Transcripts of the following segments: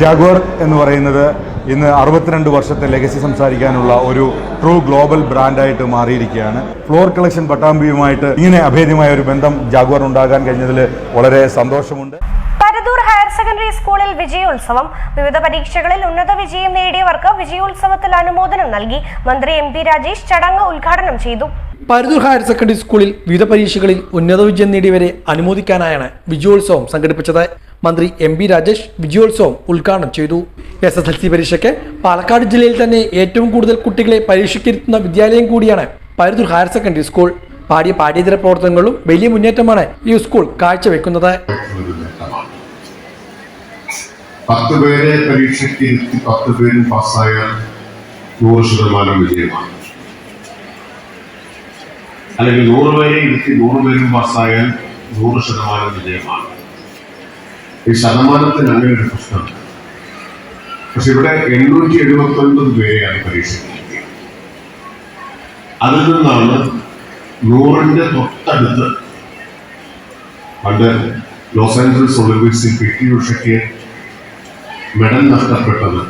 Jaguar എന്ന് പറയുന്നത് ഇന്ന് അറുപത്തിരണ്ട് വർഷത്തെ ലെഗസി സംസാരിക്കാനുള്ള ഒരു ട്രൂ ഗ്ലോബൽ ബ്രാൻഡായിട്ട് മാറിയിരിക്കുകയാണ്. ഫ്ലോർ കളക്ഷൻ പട്ടാമ്പിയുമായിട്ട് ഇങ്ങനെ അഭേദ്യമായ ഒരു ബന്ധം ജാഗ്വർ ഉണ്ടാകാൻ കഴിഞ്ഞതിൽ വളരെ സന്തോഷമുണ്ട്. പരദൂർ ഹയർ സെക്കൻഡറി സ്കൂളിൽ വിജയോത്സവം. വിവിധ പരീക്ഷകളിൽ ഉന്നത വിജയം നേടിയവർക്ക് വിജയോത്സവത്തിൽ അനുമോദനം നൽകി. മന്ത്രി എം പി രാജേഷ് ചടങ്ങ് ഉദ്ഘാടനം ചെയ്തു. പരുതൂർ ഹയർ സെക്കൻഡറി സ്കൂളിൽ വിവിധ പരീക്ഷകളിൽ ഉന്നത വിജയം നേടിയവരെ അനുമോദിക്കാനായാണ് വിജയോത്സവം സംഘടിപ്പിച്ചത്. മന്ത്രി എം ബി രാജേഷ് വിജയോത്സവം ഉദ്ഘാടനം ചെയ്തു. എസ് എസ് എൽ സി പരീക്ഷയ്ക്ക് പാലക്കാട് ജില്ലയിൽ തന്നെ ഏറ്റവും കൂടുതൽ കുട്ടികളെ പരീക്ഷയ്ക്കിരുത്തുന്ന വിദ്യാലയം കൂടിയാണ് പരുതൂർ ഹയർ സെക്കൻഡറി സ്കൂൾ. പാടിയ പാഠ്യേതര പ്രവർത്തനങ്ങളും വലിയ മുന്നേറ്റമാണ് ഈ സ്കൂൾ കാഴ്ചവെക്കുന്നത്. പത്ത് പേരെ പരീക്ഷയ്ക്ക് പത്ത് പേരും പാസ്സായാൽ നൂറ് ശതമാനം വിജയമാണ്. അല്ലെങ്കിൽ നൂറ് പേരെ ഇരുത്തി നൂറ് പേരും പാസ്സായാൽ നൂറ് ശതമാനം വിജയമാണ്. ഈ ശതമാനത്തിന് അങ്ങനെ ഒരു പ്രശ്നമുണ്ട് പക്ഷെ ഇവിടെ എണ്ണൂറ്റി എഴുപത്തി ഒൻപത് പേരെയാണ് ഇരുത്തിയത് അതിൽ നിന്നാണ് നൂറിന്റെ തൊട്ടടുത്ത് പണ്ട് ലോസ് ആഞ്ചലസ് ഒളിമ്പിക്സിൽ പി ടി ഉഷയ്ക്ക് മെഡൽ നഷ്ടപ്പെട്ടത്.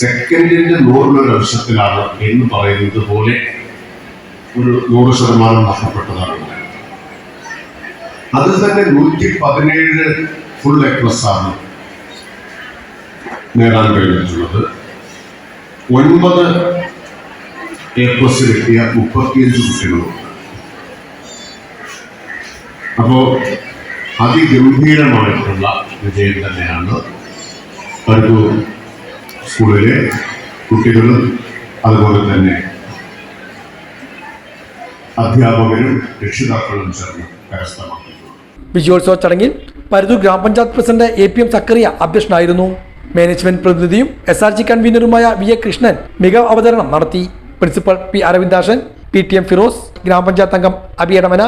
സെക്കൻഡിന്റെ നൂറിലൊരു വർഷത്തിലാണ് എന്ന് പറയുന്നത് പോലെ ഒരു നൂറ് ശതമാനം നഷ്ടപ്പെട്ടതാണ്. അതിൽ തന്നെ നൂറ്റി പതിനേഴ് ഫുൾ ആണ് നേടാൻ കഴിഞ്ഞിട്ടുള്ളത് ഒൻപത് എ പ്ലസ് കിട്ടിയ മുപ്പത്തിയഞ്ച് കുട്ടികളുണ്ട് അപ്പോ അതിഗംഭീരമായിട്ടുള്ള വിജയം തന്നെയാണ് പരുത്തൂർ സ്കൂളിലെ കുട്ടികളും അതുപോലെ തന്നെ അധ്യാപകരും രക്ഷിതാക്കളും ചേർന്ന് കരസ്ഥമാക്കി. വിജയോത്സവ ചടങ്ങിൽ പരുതൂർ ഗ്രാമപഞ്ചായത്ത് president A P M Zacharia അധ്യക്ഷനായിരുന്നു. മാനേജ്മെന്റ് പ്രതിനിധിയും എസ് ആർ ജി കൺവീനറുമായ വി എ കൃഷ്ണൻ മികവ് അവതരണം നടത്തി. Principal P Aravindashan P T M Firoz ഗ്രാമപഞ്ചായത്ത് അംഗം Abi Edamana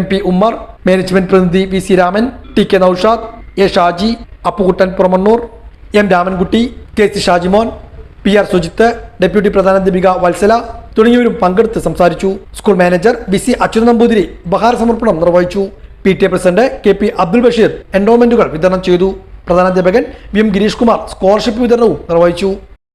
M P Ummer management പ്രതിനിധി V C Raman T K Noushad A Shaji Appukuttan Puramannur M Ramankutty K C Shajimon P R Sujith deputy പ്രധാനാധ്യാപിക Valsala തുടങ്ങിയവരും പങ്കെടുത്ത് സംസാരിച്ചു. School manager B C Achyutha Namboothiri ഉപഹാര സമർപ്പണം നിർവഹിച്ചു. P T A president K P Abdul Basheer എൻഡോമെന്റുകൾ വിതരണം ചെയ്തു. പ്രധാനാധ്യാപകൻ V M Girish Kumar scholarship വിതരണവും നിർവഹിച്ചു.